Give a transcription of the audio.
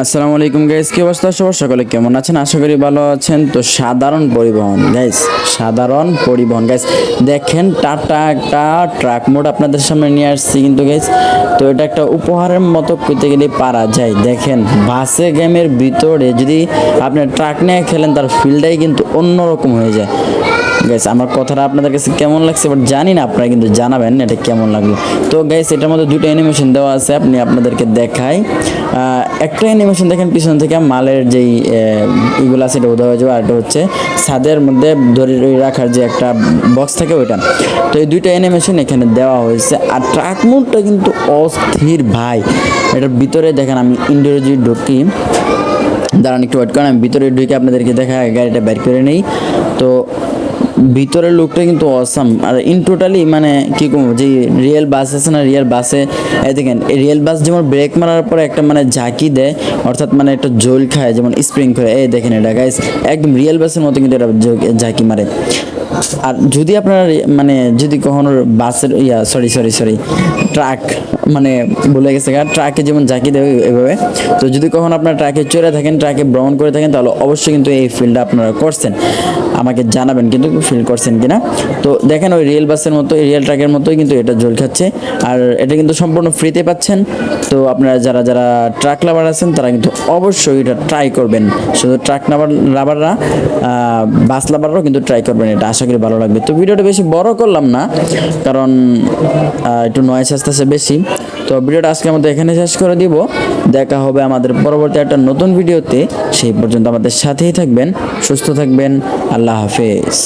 আসসালামু আলাইকুম গাইস কি অবস্থা? সবার সকলে কেমন আছেন? আশা করি ভালো আছেন। তো সাধারণ পরিবহন গাইস সাধারণ পরিবহন গাইস দেখেন, টাটা একটা ট্রাক মোড আপনাদের সামনে নিয়ে আসছি কিন্তু গাইস তো এটা একটা উপহারের মতো করতে গেলে পারা যায়। দেখেন, বাসে গেমের ভিতরে যদি আপনি ট্রাক নিয়ে খেলেন, তার ফিল্ডটাই কিন্তু অন্যরকম হয়ে যায়। গাইস আমার কথাটা আপনাদের কাছে কেমন লাগছে? বাট জানি না, আপনারা কিন্তু জানাবেন এটা কেমন লাগল। তো গাইস এটার মধ্যে দুটো অ্যানিমেশন দেওয়া আছে। আপনি আপনাদেরকে দেখাই। একটা অ্যানিমেশন দেখেন, পিছন থেকে মালের যেই ইগুলো আছে, এটা উদয় আর একটা হচ্ছে ছাদের মধ্যে ধরে রাখার যে একটা বক্স থাকে ওইটা। তো এই দুইটা অ্যানিমেশন এখানে দেওয়া হয়েছে, আর ট্রাক মোডটা কিন্তু অস্থির ভাই। এটার ভিতরে দেখেন, আমি ইন্ডোরে যদি ঢুকি। দাঁড়ান একটু ওয়েট করেন, আমি ভিতরে ঢুকে আপনাদেরকে দেখা গাড়িটা বের করে নেই। তো ভিতরের লুকটা কিন্তু অসাম আর ইন টোটালি মানে কি কম, যে রিয়েল বাস আছে না রিয়েল বাসে এই দেখেন, এই রিয়েল বাস যেমন ব্রেক মারার পরে একটা মানে ঝাঁকি দেয়, অর্থাৎ মানে একটা জোল খায়, যেমন স্প্রিং করে, এই দেখেন এটা গাইস একদম রিয়েল বাসের মতো কিন্তু এটা ঝাঁকি মারে। আর যদি আপনার মানে যদি কখনো বাসের ইয়া সরি সরি সরি ট্রাক মানে ভুলে গেছে ট্রাকে যেমন ঝাঁকি দেবে এভাবে তো যদি কখনো আপনার ট্রাকে চড়ে থাকেন ট্রাকে ভ্রমণ করে থাকেন, তাহলে অবশ্যই কিন্তু এই ফিল্ডটা আপনারা করছেন। আমাকে জানাবেন কিন্তু ফিল করছেন কিনা। তো দেখেন ওই রিয়েল বাসের মতো রিয়েল ট্রাকের মতোই কিন্তু এটা জল খাচ্ছে। আর এটা কিন্তু সম্পূর্ণ ফ্রিতে পাচ্ছেন। তো আপনারা যারা যারা ট্রাক লাভার আছেন, তারা কিন্তু অবশ্যই এটা ট্রাই করবেন। শুধু ট্রাক লাভার লাভাররা বাস লাভাররাও কিন্তু ট্রাই করবেন এটা করি ভালো লাগবে। তো ভিডিওটা বেশি বড় করলাম না, কারণ একটু নয়েস আসতেছে বেশি। তো ভিডিওটা আজকে আমাদের এখানে শেষ করে দিব। দেখা হবে আমাদের পরবর্তী একটা নতুন ভিডিওতে। সেই পর্যন্ত আমাদের সাথেই থাকবেন, সুস্থ থাকবেন। আল্লাহ হাফেজ।